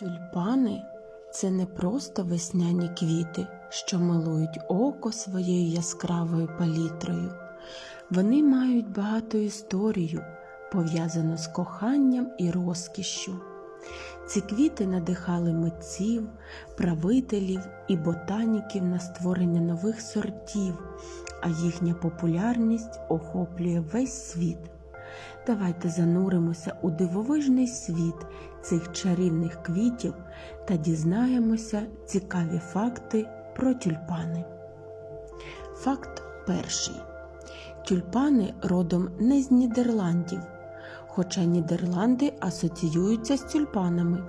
Тюльпани це не просто весняні квіти, що милують око своєю яскравою палітрою. Вони мають багату історію, пов'язану з коханням і розкішшю. Ці квіти надихали митців, правителів і ботаніків на створення нових сортів, а їхня популярність охоплює весь світ. Давайте зануримося у дивовижний світ цих чарівних квітів та дізнаємося цікаві факти про тюльпани. Факт перший. Тюльпани родом не з Нідерландів, хоча Нідерланди асоціюються з тюльпанами.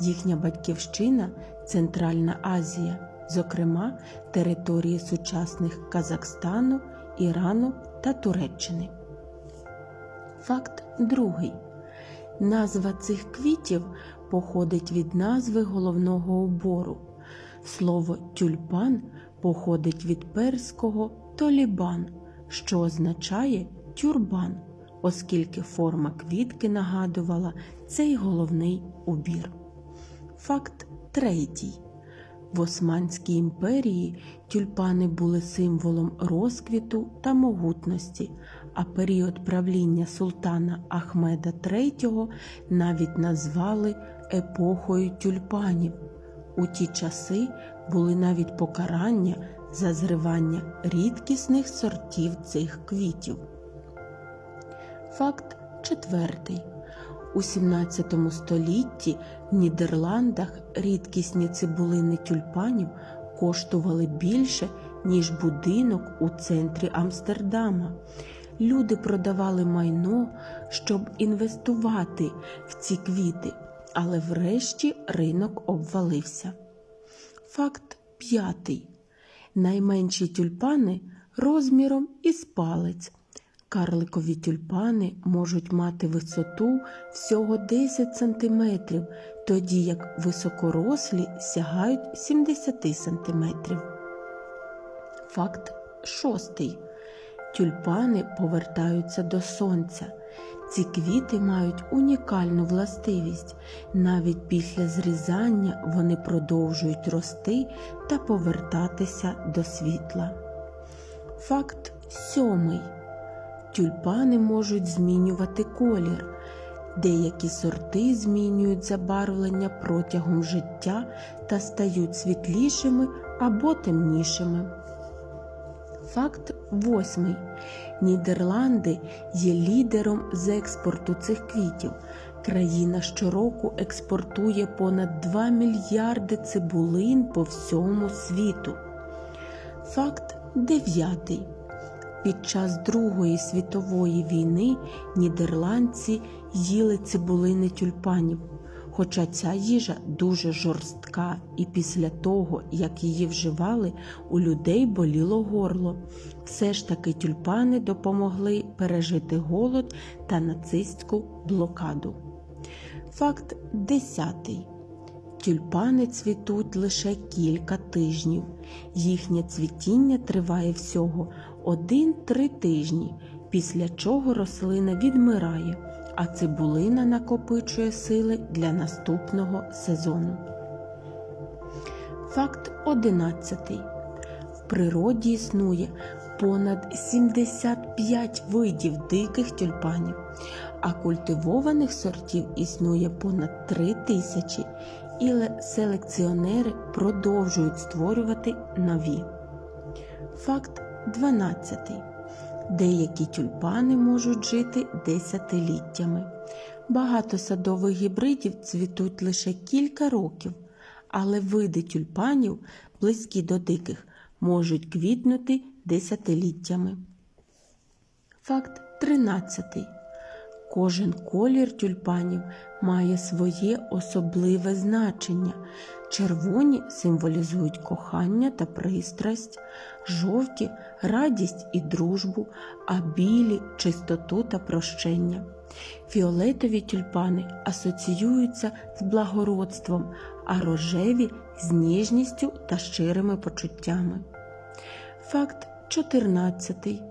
Їхня батьківщина Центральна Азія, зокрема території сучасних Казахстану, Ірану та Туреччини. Факт другий. Назва цих квітів походить від назви головного убору. Слово тюльпан походить від перського толібан, що означає тюрбан, оскільки форма квітки нагадувала цей головний убір. Факт третій. В Османській імперії тюльпани були символом розквіту та могутності, а період правління султана Ахмеда III навіть назвали епохою тюльпанів. У ті часи були навіть покарання за зривання рідкісних сортів цих квітів. Факт четвертий. У 17 столітті в Нідерландах рідкісні цибулини тюльпанів коштували більше, ніж будинок у центрі Амстердама. Люди продавали майно, щоб інвестувати в ці квіти, але врешті ринок обвалився. Факт п'ятий. Найменші тюльпани розміром із палець. Карликові тюльпани можуть мати висоту всього 10 см, тоді як високорослі сягають 70 см. Факт шостий. Тюльпани повертаються до сонця. Ці квіти мають унікальну властивість. Навіть після зрізання вони продовжують рости та повертатися до світла. Факт сьомий. Тюльпани можуть змінювати колір. Деякі сорти змінюють забарвлення протягом життя та стають світлішими або темнішими. Факт восьмий. Нідерланди є лідером з експорту цих квітів. Країна щороку експортує понад 2 мільярди цибулин по всьому світу. Факт дев'ятий. Під час Другої світової війни нідерландці їли цибулини тюльпанів. Хоча ця їжа дуже жорстка, і після того, як її вживали, у людей боліло горло. Все ж таки тюльпани допомогли пережити голод та нацистську блокаду. Факт 10. Тюльпани цвітуть лише кілька тижнів. Їхнє цвітіння триває всього 1-3 тижні, після чого рослина відмирає, а цибулина накопичує сили для наступного сезону. Факт 11. В природі існує понад 75 видів диких тюльпанів, а культивованих сортів існує понад 3 тисячі, і селекціонери продовжують створювати нові. Факт 12. Деякі тюльпани можуть жити десятиліттями. Багато садових гібридів цвітуть лише кілька років, але види тюльпанів, близькі до диких, можуть квітнути десятиліттями. Факт 13. Кожен колір тюльпанів має своє особливе значення. Червоні символізують кохання та пристрасть, жовті радість і дружбу, а білі чистоту та прощення. Фіолетові тюльпани асоціюються з благородством, а рожеві з ніжністю та щирими почуттями. Факт 14.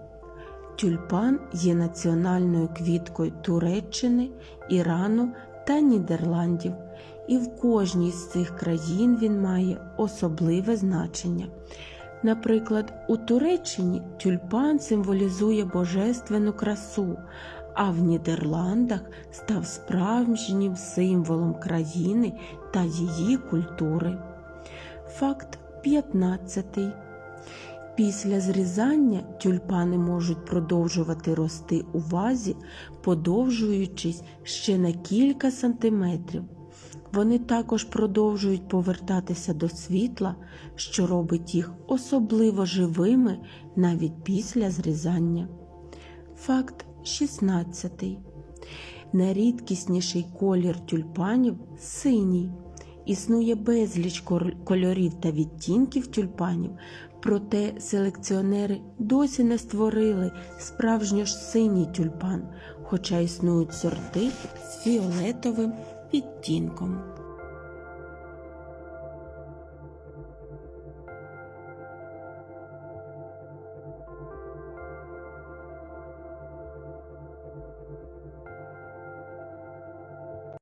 Тюльпан є національною квіткою Туреччини, Ірану та Нідерландів. і в кожній з цих країн він має особливе значення. Наприклад, у Туреччині тюльпан символізує божественну красу, а в Нідерландах став справжнім символом країни та її культури. Факт 15. Після зрізання тюльпани можуть продовжувати рости у вазі, подовжуючись ще на кілька сантиметрів. Вони також продовжують повертатися до світла, що робить їх особливо живими навіть після зрізання. Факт 16. Найрідкісніший колір тюльпанів синій. Існує безліч кольорів та відтінків тюльпанів, проте селекціонери досі не створили справжньо ж синій тюльпан, хоча існують сорти з фіолетовим відтінком.